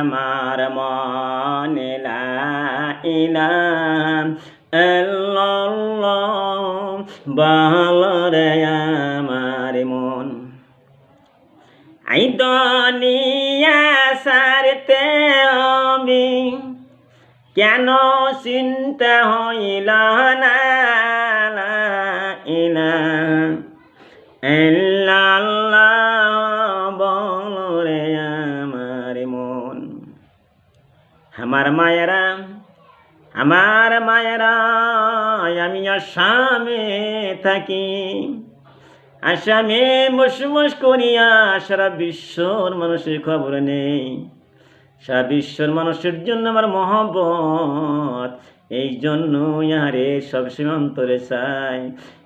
আমার মনে লা ইলাহা আল্লাহ বহলরে আমার মন। আই দুনিয়া সারতে কেন চিন্তা হইল না? লা ইলাহা ইল্লাল্লাহ বল রে আমার মন। আমার মায়েরা আমার মায়েরা, আমি আসামে থাকি। আসামে বসবাস করিয়া সারা বিশ্বর মানুষের খবর নেই। সারা বিশ্বর মানুষের জন্য আমার মহব্বত, এই জন্য ইহারে সব অন্তরে চাই।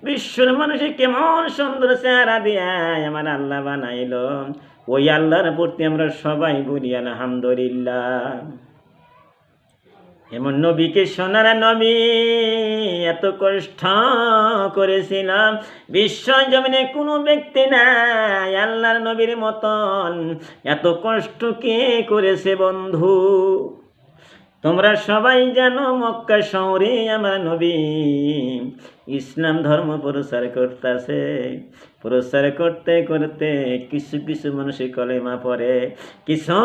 বিশ্বর মানুষের কেমন সুন্দর চেহারা দিয়ায় আমার আল্লাহ বানাইল। ওই আল্লাহর প্রতি আমরা সবাই বলি, আলহামদুলিল্লাহ। এমন নবীকে সোনার নবী এত কষ্ট করেছিলাম। বিশ্ব জমিনে কোনো ব্যক্তি নাই আল্লাহর নবীর মতন। এত কষ্ট কে করেছে বন্ধু? তোমরা সবাই জানো মক্কা শহরে আমার নবী। ইসলাম ধর্ম প্রচার করতেছে। প্রচার করতে করতে কিছু কিছু মানুষে কলেমা পড়ে, কিছু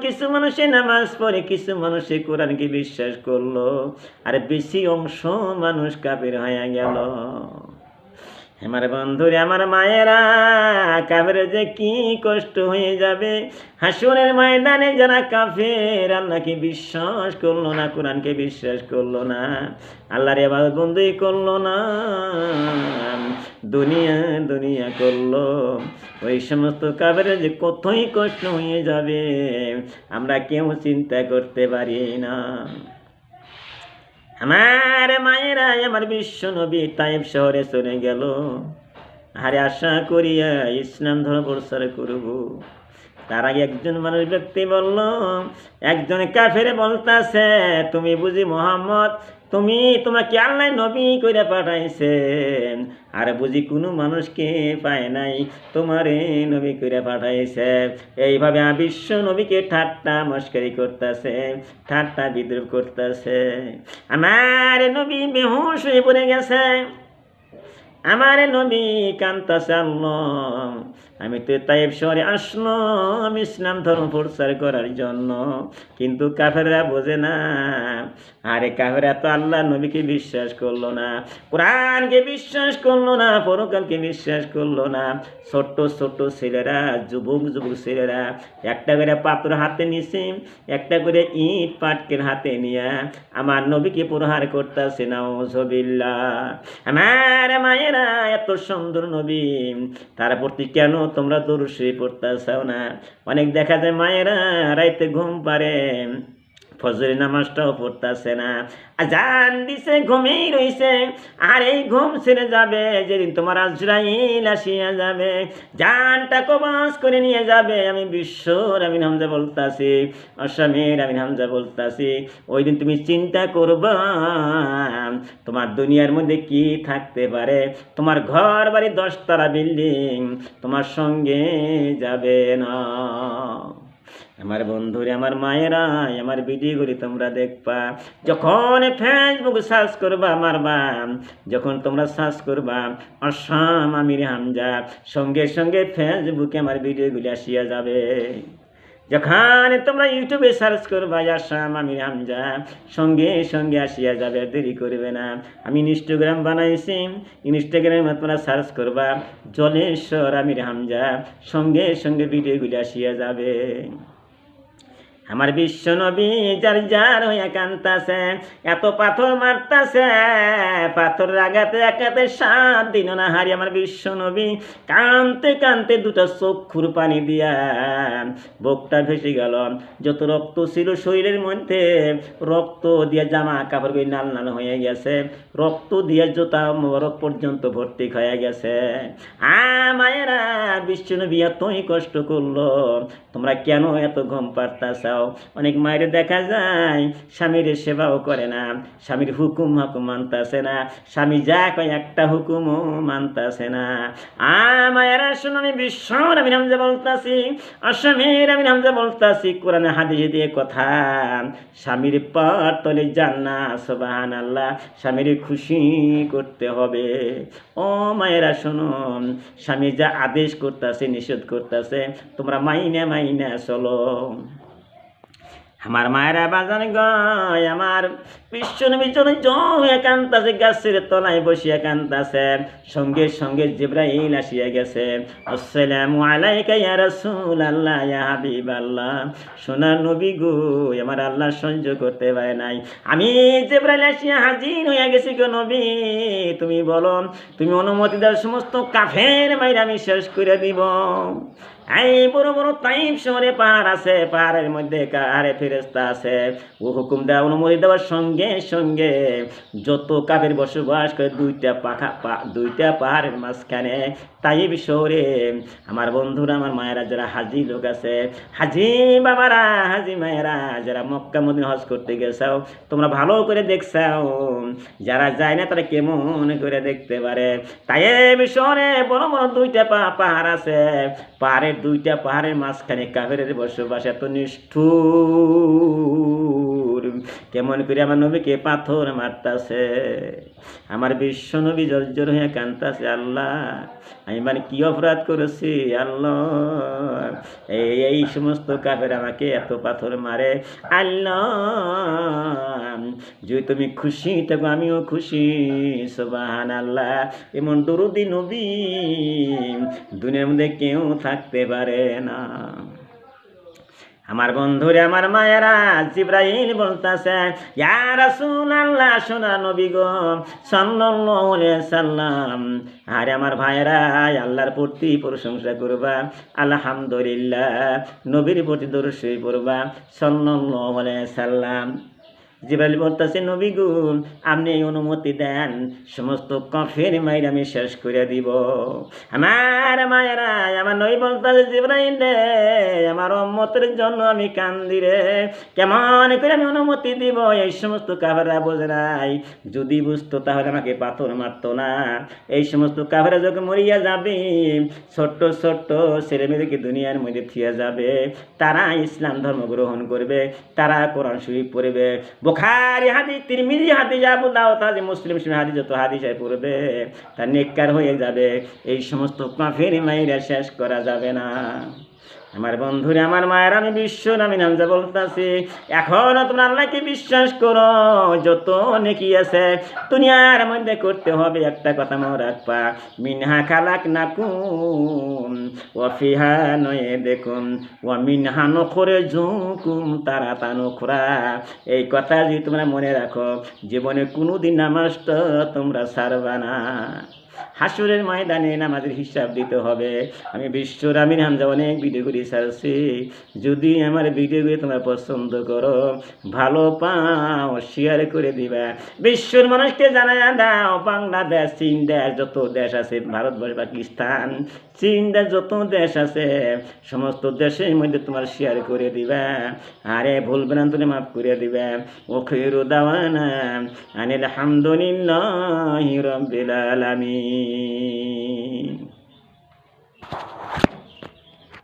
কিছু মানুষে নামাজ পড়ে, কিছু মানুষে কোরআনকে বিশ্বাস করল, আর বেশি অংশ মানুষ কাপের হয়ে গেল। আমার বন্ধুরে, আমার মায়েরা কাবের যে কি কষ্ট হয়ে যাবে? হাসুরের ময়দানে যারা কাফের আল্লাহকে বিশ্বাস করল না, কোরআনকে বিশ্বাস করল না? আল্লাহর এবার বন্ধুই করল না? দুনিয়া দুনিয়া করল। ওই সমস্ত কাবের যে কতই কষ্ট হয়ে যাবে, আমরা কেউ চিন্তা করতে পারি না। আমার মায়েরা আমার বিশ্ব নবী তাইব শহরে চলে গেল। আরে আশা করিয়া ইসলাম ধর্ম প্রচার করব। তার আগে একজন মানুষ ব্যক্তি বলল, একজন কাফের বলতাছে, তুমি বুঝি মোহাম্মদ তুমি তোমাকে আল্লাহ নবী করে পাঠাইছেন। আর বুঝি কোনো মানুষকে পায় নাই, তোমারে নবী করে পাঠাইছে। এইভাবে বিশ্ব নবীকে ঠাট্টা মস্করি করতেছে, ঠাট্টা বিদ্রুপ করতেছে। আমার নবী বেহুশ হয়ে পড়ে গেছে। আমার নবী কান্তাছে আল্লাহ। আমি তো তাইব শহরে আসলাম ইসলাম ধর্ম প্রচার করার জন্য। কিন্তু কাফেররা বোঝে না। আরে কাফেরা তো আল্লাহ নবীকে বিশ্বাস করল না, কোরআনকে বিশ্বাস করল না, পরকালকে বিশ্বাস করল না। ছোট্ট ছোট্ট ছেলেরা, যুবক যুবক ছেলেরা, একটা করে পাত্র হাতে নিছে, একটা করে ইট পাটকের হাতে নিয়ে আমার নবীকে প্রহার করতেছে না ওজবিল্লা আমার মায়েরা এত সুন্দর নবী, তার প্রতি কেন তোমরা দরুশি পড়তেছাও না। অনেক দেখা যায় মায়েরা রাইতে ঘুম পারে ফজরের নামাজটাও পড়তেছে না। আজান দিছে, ঘুমেই রইছে। আর এই ঘুম ছেড়ে যাবে, যেদিন তোমার আজরাইল আসিয়া যাবে। জানটা কবাস করে নিয়ে যাবে, আমি বিশ্বর আমি হামজা বলতাছি, অসমের আমি হামজা বলতাছি ওই দিন তুমি চিন্তা করবা, তোমার দুনিয়ার মধ্যে কি থাকতে পারে? তোমার ঘর বাড়ি দশতলা বিল্ডিং, তোমার সঙ্গে যাবে না। আমার বন্ধুরে, আমার মায়েরা, আমার ভিডিওগুলি তোমরা দেখবা। যখন ফেসবুক সার্চ করবা আমার মারবা। যখন তোমরা সার্চ করবা অসাম আমির হামজা, সঙ্গে সঙ্গে ফেসবুকে আমার ভিডিওগুলি আসিয়া যাবে। যখন তোমরা ইউটিউবে সার্চ করবা আসাম আমি হামজা সঙ্গে সঙ্গে আসিয়া যাবে, দেরি করবে না। আমি ইনস্টাগ্রাম বানাইছি ইনস্টাগ্রামে তোমরা সার্চ করবা, জলেশ্বর আমির হামজা সঙ্গে সঙ্গে ভিডিওগুলি আসিয়া যাবে। আমার বিশ্ব নবী যার যার হইয়া কান্তাছে এত পাথর মারতাছে, পাথর আঘাতে একাতে সাত দিন না হারি আমার বিশ্ব নবী কানতে কানতে দুটা চক্ষুর পানি দিয়া বুকটা ভেসে গেল। যত রক্ত ছিল শরীরের মধ্যে, রক্ত দিয়ে জামা কাপড় গুলি নাল নাল হয়ে গেছে, রক্ত দিয়ে জোতা মোবারক পর্যন্ত ভর্তি হয়ে গেছে। আ মায়েরা, বিশ্ব নবী এতই কষ্ট করল তোমরা কেন এত ঘুম পারতাছাও অনেক মায়ের দেখা যায়, স্বামীর সেবাও করে না, স্বামীর হুকুম হুকুম মানতাছে না, স্বামী যা কয় একটা হুকুমও মানতাছে না। আ মায়েরা শুনো আমি বিশ্বর আমি নামজা বলতাছি অসমের আমি নামজা বলতাছি, কোরআনে হাদিসে দিয়ে কথা, স্বামীর পার তলে জান্না সোবাহান আল্লাহ স্বামীর খুশি করতে হবে। ও মায়েরা শোনো স্বামী যা আদেশ করতেছে, নিষেধ করতেছে, তোমরা মাইনে মাইনে চলো। আমার মায়েরা বাজান গয় আমার পিছনে জল একান্ত আছে গাছের তলায় বসিয়া কান্ত আছে সঙ্গে সঙ্গে জিব্রাইল আসিয়া গেছে। আসসালামু আলাইকা ইয়া রাসূল আল্লাহ ইয়া হাবিব আল্লাহ সোনার নবী গো, আমার আল্লাহ সহ্য করতে পারে নাই। আমি জিব্রাইল আসিয়া হাজির হইয়া গেছি গো নবী। তুমি বলো, তুমি অনুমতি দাও, সমস্ত কাফের মাইরা আমি শেষ করে দিব। এই বড় বড় তাইম শহরে পাহাড় আছে, পাহাড়ের মধ্যে কাহারে ফেরেস্তা আছে। ও হুকুম দেওয়া অনুমতি দেওয়ার সঙ্গে সঙ্গে সঙ্গে যত কাবের বসবাস করে দুইটা পাখা দুইটা পাহাড়ের মাঝখানে তাইব শহরে। আমার বন্ধুরা, আমার মায়েরা যারা হাজি লোক আছে, হাজি বাবারা, হাজি মায়েরা, যারা মক্কা মদিন হজ করতে গেছাও, তোমরা ভালো করে দেখছাও। যারা যায় না, তারা কেমন করে দেখতে পারে? তাইব শহরে বড় বড় দুইটা পাহাড় আছে। পাহাড়ের দুইটা পাহাড়ের মাঝখানে কাবের বসবাস এত নিষ্ঠুর। কেমন করে আমার নবীকে পাথর মারতাছে? আমার বিশ্ব নবী জর্জর হয়ে কান্তাছে আল্লাহ, আমি মানে কি অপরাধ করেছি? আল্লাহ, এই এই সমস্ত কাফের আমাকে এত পাথর মারে। আল্লাহ, যদি তুমি খুশি থাকো, আমিও খুশি। সোবাহান আল্লাহ এমন দরুদি নবী দুনিয়ার মধ্যে কেউ থাকতে পারে না। আমার বন্ধুরে, আমার মায়েরা জিব্রাইল বলতাছে, ইয়া রাসূলুল্লাহ সোনা নবী গো সাল্লাম। আরে আমার ভাইয়েরা, আল্লাহর প্রতি প্রশংসা করবা, আলহামদুলিল্লাহ, নবীর প্রতি দরুদ করবা সাল্লাল্লাহু আলাইহি সাল্লাম। জিব্রাইল বলতেছে, নবী গো, আপনি এই অনুমতি দেন, সমস্ত কফের মাইর আমি শেষ করে দিব। আমার মায়েরা, আমার নই বলতেছে, জিব্রাইল রে, আমার অম্মতের জন্য আমি কান্দি রে। কেমন করে আমি অনুমতি দিব? এই সমস্ত কাফেরা বোঝে নাই। যদি বুঝতো তাহলে আমাকে পাথর মারতো না। এই সমস্ত কাফেরা যখন মরিয়া যাবে, ছোট্ট ছোট্ট ছেলে মেয়েদেরকে দুনিয়ার মধ্যে থিয়া যাবে। তারা ইসলাম ধর্ম গ্রহণ করবে, তারা কোরআন শরীফ পড়বে। বোখারি হাদি তিরমিজি হাদি যাব দাও তাহলে মুসলিম হাদি যত হাদিসায় পড়বে, তা নিকার হয়ে যাবে। এই সমস্ত কাফের মাইরা শেষ করা যাবে না। আমার বন্ধুরে, আমার মায়ের, আমি বিশ্ব আমি নামজা বলতেছি। এখন তোমরা আল্লাহকে বিশ্বাস করো, যত নেকি আছে, দুনিয়ার মধ্যে করতে হবে একটা কথা মনে রাখবা। মিনহা খালাক নাকুম ওয়াফিহা নয়ে দেখুন ও মিনহা নখরে ঝুঁকুম তারা তা নখরা। এই কথা যদি তোমরা মনে রাখো, জীবনে কোনোদিন নামাজটা তোমরা সারবা না। হাসুরের ময়দানে নামাজের হিসাব দিতে হবে। আমি বিশ্বর আমিন হামজা, অনেক ভিডিওগুলি ছাড়ছি। যদি আমার ভিডিওগুলি তোমরা পছন্দ করো, ভালো পাও শেয়ার করে দিবা। বিশ্বর মানুষকে জানায় দাও, বাংলাদেশ, চীন দেশ, যত দেশ আছে, ভারতবর্ষ, পাকিস্তান, চীন দেশ, যত দেশ আছে, সমস্ত দেশের মধ্যে তোমার শেয়ার করে দিবা। আরে ভুল ভ্রান্তনে মাফ করে দিবা। ও খেরু দাওয়ানা আনিল হামদুলিল্লাহি রাব্বিল العالمين